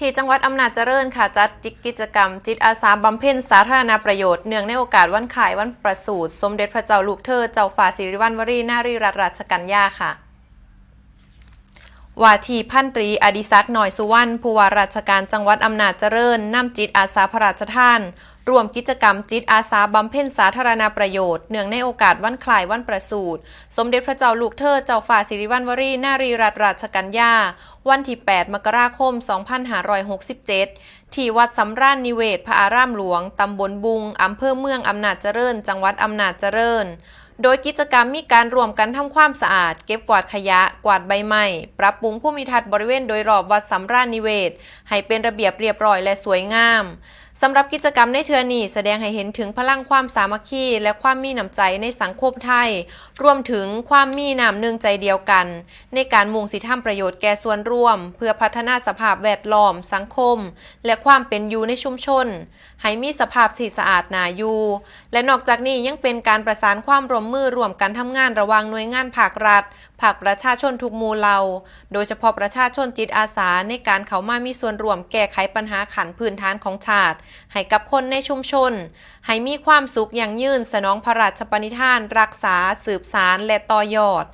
ที่จังหวัดอำนาจเจริญค่ะจัดกิจกรรม จิตอาสาบำเพ็ญสาธารณประโยชน์เนื่องในโอกาสวันคล้ายวันประสูติสมเด็จพระเจ้าลูกเธอเจ้าฟ้าสิริวัณวรีนารีรัตนราชกัญญาค่ะ ว่าที่พันตรีอดิศักดิ์หน่อยสุวรรณผู้ว่าราชการจังหวัดอำนาจเจริญนำจิตอาสาพระราชทานร่วมกิจกรรมจิตอาสาบำเพ็ญสาธารณประโยชน์ เนื่องในโอกาสวันคล้ายวันประสูติสมเด็จพระเจ้าลูกเธอเจ้าฝ่าสิริวัณวรีนารีรัตนราชกัญญา วันที่ 8 มกราคม 2567 ที่วัดสำราญนิเวศพระอารามหลวง ตำบลบุงอำเภอเมืองอำนาจเจริญ จังหวัดอำนาจเจริญ โดยกิจกรรมมีการรวมกันทำความสะอาด เก็บกวาดขยะ กวาดใบไม้ ปรับปรุงผู้มีทัศน์บริเวณโดยรอบวัดสำราญนิเวศ ให้เป็นระเบียบเรียบร้อยและสวยงาม สำหรับกิจกรรมในเทือนี้แสดงให้เห็นถึงพลังความสามัคคี และความมีน้ำใจในสังคมไทย รวมถึงความมีน้ำหนึ่งใจเดียวกัน ในการมุ่งสิทธิประโยชน์แก่ส่วนรวม เพื่อพัฒนาสภาพแวดล้อม สังคม และความเป็นอยู่ในชุมชน ให้มีสภาพสีสะอาดน่าอยู่ และนอกจากนี้ยังเป็นการประสานความร่วมมือร่วมกันทำงานระหว่างหน่วยงานภาครัฐภาคประชาชนทุกหมู่เหล่า โดยเฉพาะประชาชนจิตอาสาในการเข้ามามีส่วนร่วมแก้ไขปัญหาขันพื้นฐานของชาติให้กับคนในชุมชน ให้มีความสุขอย่างยืนสนองพระราชปณิธาน รักษา สืบสารและต่อยอด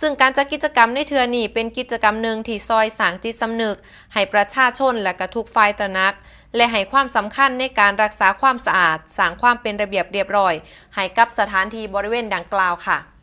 ซึ่งการจัดกิจกรรมในเทือนี้เป็นกิจกรรมหนึ่งที่ซอยสางจิตสำนึก ให้ประชาชนและกระทุกฝ่ายตระหนักและให้ความสำคัญในการรักษาความสะอาด สร้างความเป็นระเบียบเรียบร้อย ให้กับสถานที่บริเวณดังกล่าวค่ะ